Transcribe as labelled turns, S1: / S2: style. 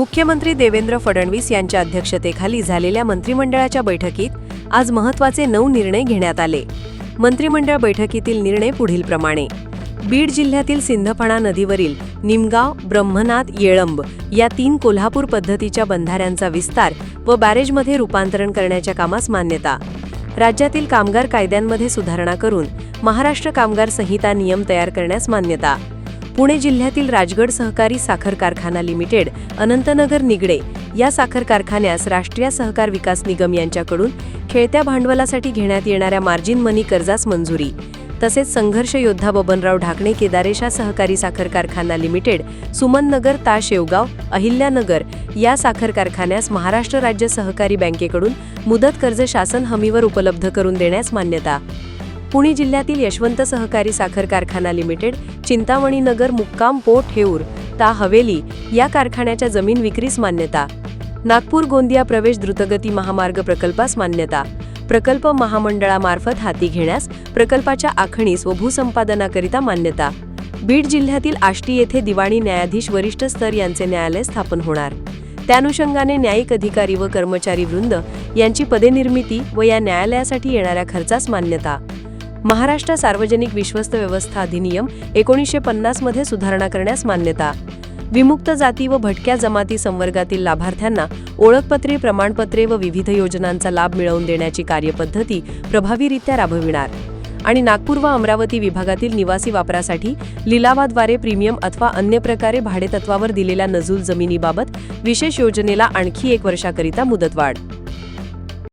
S1: मुख्यमंत्री देवेंद्र फडणवीस यांच्या अध्यक्षतेखाली झालेल्या मंत्रिमंडळाच्या बैठकीत आज महत्त्वाचे नऊ निर्णय घेण्यात आले. मंत्रिमंडळ बैठकीतील निर्णय पुढीलप्रमाणे बीड जिल्ह्यातील सिंधफणा नदीवरील निमगाव ब्रह्मनाथ येळंब या तीन कोल्हापूर पद्धतीच्या बंधाऱ्यांचा विस्तार व बॅरेजमध्ये रूपांतरण करण्याच्या कामास मान्यता. राज्यातील कामगार कायद्यांमध्ये सुधारणा करून महाराष्ट्र कामगार संहिता नियम तयार करण्यास मान्यता. पुणे जिल्ह्यातील राजगड सहकारी साखर कारखाना लिमिटेड अनंतनगर निगडे या साखर कारखान्यास राष्ट्रीय सहकार विकास निगम यांच्याकडून खेळत्या भांडवलासाठी घेण्यात येणाऱ्या मार्जिन मनी कर्जास मंजुरी. तसेच संघर्ष योद्धा बबनराव ढाकणे केदारेशा सहकारी साखर कारखाना लिमिटेड सुमननगर ता शेवगाव अहिल्यानगर या साखर कारखान्यास महाराष्ट्र राज्य सहकारी बँकेकडून मुदत कर्ज शासन हमीवर उपलब्ध करून देण्यास मान्यता. पुणे जिल्ह्यातील यशवंत सहकारी साखर कारखाना लिमिटेड चिंतामणी नगर मुक्काम पोट हेऊर ता हवेली या कारखान्याच्या जमीन विक्रीस मान्यता. नागपूर गोंदिया प्रवेश द्रुतगती महामार्ग प्रकल्पास मान्यता. प्रकल्प महामंडळामार्फत हाती घेण्यास प्रकल्पाच्या आखणीस व भूसंपादनाकरिता मान्यता. बीड जिल्ह्यातील आष्टी येथे दिवाणी न्यायाधीश वरिष्ठ स्तर यांचे न्यायालय स्थापन होणार. त्यानुषंगाने न्यायिक अधिकारी व कर्मचारी वृंद यांची पदे निर्मिती व या न्यायालयासाठी येणाऱ्या खर्चास मान्यता. महाराष्ट्र सार्वजनिक विश्वस्त व्यवस्था अधिनियम एकोणीसशे पन्नासमध्ये सुधारणा करण्यास मान्यता. विमुक्त जाती व भटक्या जमाती संवर्गातील लाभार्थ्यांना ओळखपत्रे प्रमाणपत्रे व विविध योजनांचा लाभ मिळवून देण्याची कार्यपद्धती प्रभावीरित्या राबविणार. आणि नागपूर व अमरावती विभागातील निवासी वापरासाठी लिलावाद्वारे प्रीमियम अथवा अन्य प्रकारे भाडेतत्वावर दिलेल्या नजूल जमिनीबाबत विशेष योजनेला आणखी एक वर्षाकरिता मुदतवाढ.